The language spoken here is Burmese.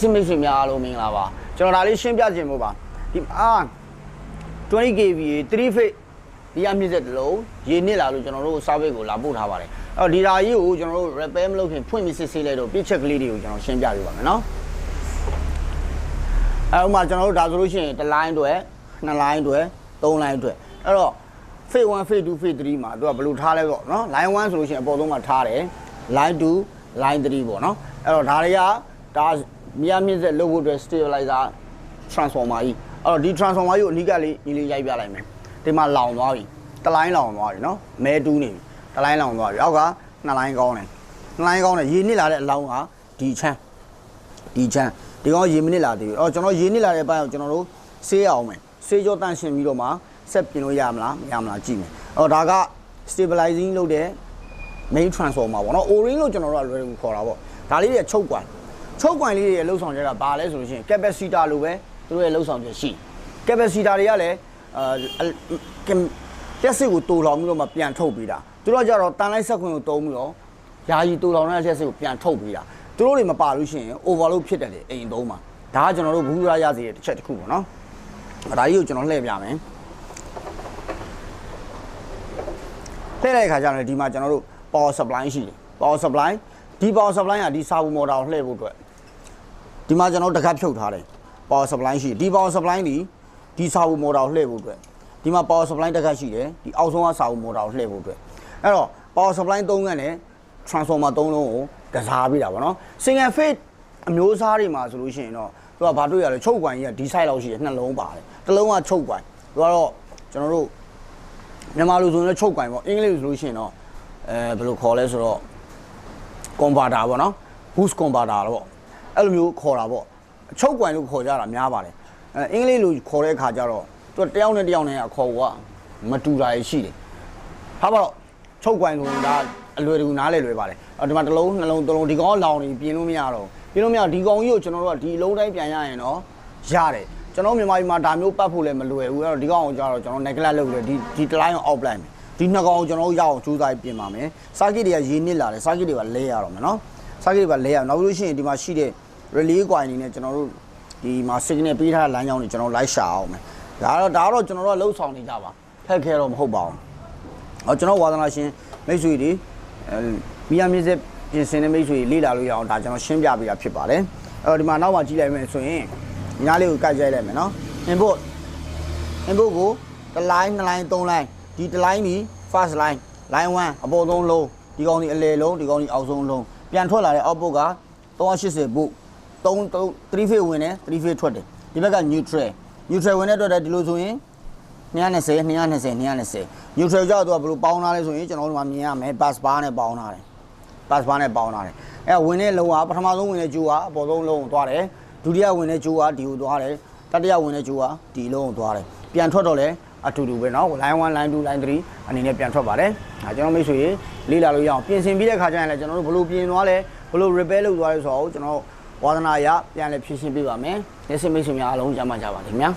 စစ်မိတ်ဆွေများအားလုံးမင်္ဂလာပါကျွန်တော်ဒါလေးရှင်းပြခြင်းမို့ပါဒီအာ20 kVA 3 phase ဒီအမြင့်ဆက်တစ်လုံးရေနစ်လာလို့ကျွန်တော်တို့ service ကိုလာပို့ထားပါတယ်အဲ့တော့ဒီဓာကြီးကိုကျွန်တော်တို့ repair မလုပ်ခင်ဖွင့်ပြီးစစ်ဆေးလိုက်တော့ပြစ်ချက်ကလေးတွေကိုကျွန်တော်ရှင်းပြပေးပါမယ်နော်အဲ့ဥမာကျွန်တော်တို့ဒါဆိုလို့ရှိရင်တစ် line တွေနှစ် line တွေသုံး line တွေအဲ့တော့ phase 1 phase 2 phase 3မှာသူကဘယ်လိုထားလဲပေါ့နော် line 1ဆိုလို့ရှိရင်အပေါ်ဆုံးမှာထားတယ် line 2 line 3ပေါ့နော်အဲ့တော့ဒါတွေကဒါ မြားမြင့်ဆက်လုပ်ဖို့အတွက် stabilizer transformer ကြီးအဲ့တော့ဒီ transformer ကြီးကိုအနိကလေးညီလေးရိုက်ပြလိုက်မယ်ဒီမှာလောင်သွားပြီတစ်လိုင်းလောင်သွားပြီနော်မဲတူးနေပြီတစ်လိုင်းလောင်သွားပြီအောက်ကနှစ်လိုင်းကောင်းတယ်နှစ်လိုင်းကောင်းတယ်ရေနစ်လာတဲ့အလောင်းကဒီချမ်းဒီချမ်းဒီကောင်ရေမနစ်လာသေးဘူးအဲ့တော့ကျွန်တော်ရေနစ်လာတဲ့အပိုင်းကိုကျွန်တော်တို့ဆေးအောင်မယ်ဆေးကြောတန့်ရှင်းပြီးတော့မှဆက်ပြင်လို့ရမလားမရမလားကြည့်မယ်အဲ့တော့ဒါက stabilizing လုပ်တဲ့ main transformer ပေါ့နော် o-ring လို့ကျွန်တော်တို့ကလွယ်ကူခေါ်တာပေါ့ဒါလေးတွေချုပ်ကွန် ချုပ်ကွန်လေးတွေရဲ့လှုပ်ဆောင်ချက်ကဘာလဲဆိုလို့ရှိရင် capacitor လို့ပဲသူတို့ရဲ့လှုပ်ဆောင်ချက်ရှိ capacitor တွေကလည်းအာလက်စစ်ကိုတူလောင်ပြီးတော့မှပြန်ထုတ်ပေးတာသူတို့ကကြတော့တန်လိုက်ဆက်ခွင့်ကိုတုံးပြီးတော့ယာယီတူလောင်တဲ့လက်စစ်ကိုပြန်ထုတ်ပေးတာသူတို့တွေမပါလို့ရှိရင် overload ဖြစ်တယ်လေအိမ်သုံးမှာဒါကကျွန်တော်တို့ဘူးရရစီတဲ့တစ်ချက်တစ်ခုပေါ့နော်ဒါကြီးကိုကျွန်တော်လှည့်ပြမယ်ထည့်လိုက်တဲ့ခါကျတော့ဒီမှာကျွန်တော်တို့ power supply ရှိတယ် power supply ဒီ power supply ကဒီ servo motor ကိုလှည့်ဖို့အတွက် ဒီမှာကျွန်တော်တို့တကတ်ဖြုတ်ထားတယ် power supply ရှိတယ်ဒီ power supply ဒီဒီ servo motor ကိုလှည့်ဖို့အတွက်ဒီမှာ power supply တကတ်ရှိတယ်ဒီအောက်ဆုံးက servo motor ကိုလှည့်ဖို့အတွက်အဲ့တော့ power supply ၃ခန်းနဲ့ transformer ၃လုံးကိုကစားပေးတာပေါ့နော် single phase အမျိုးအစားတွေမှာဆိုလို့ရှိရင်တော့သူကဘာတွေ့ရလဲချုပ်ကွန်ကြီးကဒီ side လောက်ရှိတယ်နှလုံးပါတယ်တစ်လုံးကချုပ်ကွန်သူကတော့ကျွန်တော်တို့မြန်မာလူဆိုရင်လည်းချုပ်ကင်ပေါ့အင်္ဂလိပ်ဆိုလို့ရှိရင်တော့အဲဘယ်လိုခေါ်လဲဆိုတော့ converter ပေါ့နော် boost converter တော့ပေါ့ အဲ့လိုမျိုးခေါ်တာပေါ့ချုပ်ကင်လို့ခေါ်ကြတာများပါတယ်အဲအင်္ဂလိပ်လိုခေါ်တဲ့အခါကျတော့သူတယောက်နဲ့တယောက်နဲ့အခေါ်ကမတူတာရှိတယ်ဟာပါတော့ချုပ်ကင်ဆိုရင်ဒါအလွယ်တကူနားလဲလွယ်ပါတယ်အော်ဒီမှာတစ်လုံးနှလုံးသုံးလုံးဒီကောင်လောင်နေပြင်လို့မရတော့ပြင်လို့မရဒီကောင်ကြီးကိုကျွန်တော်တို့ကဒီလုံးတိုင်းပြန်ရရင်တော့ရတယ်ကျွန်တော်မြန်မာပြည်မှာဒါမျိုးပတ်ဖို့လည်းမလွယ်ဘူးအဲ့တော့ဒီကောင်ကိုကျတော့ကျွန်တော် neglect လုပ်ပြီးဒီဒီတလိုင်းကို out လိုက်မယ်ဒီနှစ်ကောင်ကိုကျွန်တော်တို့ရအောင်ကြိုးစားပြင်ပါမယ်စာကိတွေကရေနစ်လာတယ်စာကိတွေကလဲရတော့မယ်နော် စာကိတွေကလဲရအောင်နောက်ပြီးလို့ရှိရင်ဒီမှာရှိတဲ့ relay coil အနေနဲ့ကျွန်တော်တို့ဒီမှာ signal ပေးထားတဲ့လမ်းကြောင်းတွေကျွန်တော်လိုက်ရှာအောင်မယ်ဒါတော့ဒါတော့ကျွန်တော်တို့လှုပ်ဆောင်နေကြပါဖက်ခဲတော့မဟုတ်ပါဘူးဟောကျွန်တော်ဝါသနာရှင်မိတ်ဆွေတွေအဲမိယာမြစ်စစ်ပြင်ဆင်တဲ့မိတ်ဆွေတွေလေ့လာလို့ရအောင်ဒါကျွန်တော်ရှင်းပြပေးတာဖြစ်ပါတယ်အဲ့တော့ဒီမှာနောက်မှကြည့်လိုက်မယ်ဆိုရင်ညားလေးကိုကတ်ကြိုက်လိုက်မယ်နော် input input ကိုတစ် line နှစ် line သုံး line ဒီတစ် line ဒီ first line line 1အပေါ်ဆုံးလုံးဒီကောင်ဒီအလယ်လုံးဒီကောင်ဒီအောက်ဆုံးလုံး ပြန်ထွက်လာတဲ့ output က380 volt 3 3 phase ဝင်တယ်3 phase ထွက်တယ်ဒီဘက်က neutral neutral ဝင်တဲ့အတွက်လည်းဒီလိုဆိုရင်220 220 220 neutral ကြောက်တော့ဘယ်လိုပေါင်းထားလဲဆိုရင်ကျွန်တော်တို့မှမြင်ရမယ် bus bar နဲ့ပေါင်းထားတယ် bus bar နဲ့ပေါင်းထားတယ်အဲဝင်တဲ့လုံးကပထမဆုံးဝင်တဲ့ဂျိုးကအပေါ်ဆုံးလုံးကိုသွားတယ်ဒုတိယဝင်တဲ့ဂျိုးကဒီကိုသွားတယ်တတိယဝင်တဲ့ဂျိုးကဒီလုံးကိုသွားတယ်ပြန်ထွက်တော့လဲ အတူတူပဲเนาะ line 1 line 2 line 3အနေနဲ့ပြန်ထွက်ပါတယ်အဲကျွန်တော်မိတ်ဆွေလေးလာလို့ရအောင်ပြင်ဆင်ပြီးတဲ့ခါကျရင်လည်းကျွန်တော်တို့ဘယ်လိုပြင်သွားလဲဘယ်လို repair လုပ်သွားလဲဆိုတော့ကျွန်တော်ဝါသနာရပြန်လဲဖြည့်ရှင်းပေးပါမယ်လက်စမိတ်ဆွေများအားလုံးကြမ်းပါကြပါလိမ့်မယ်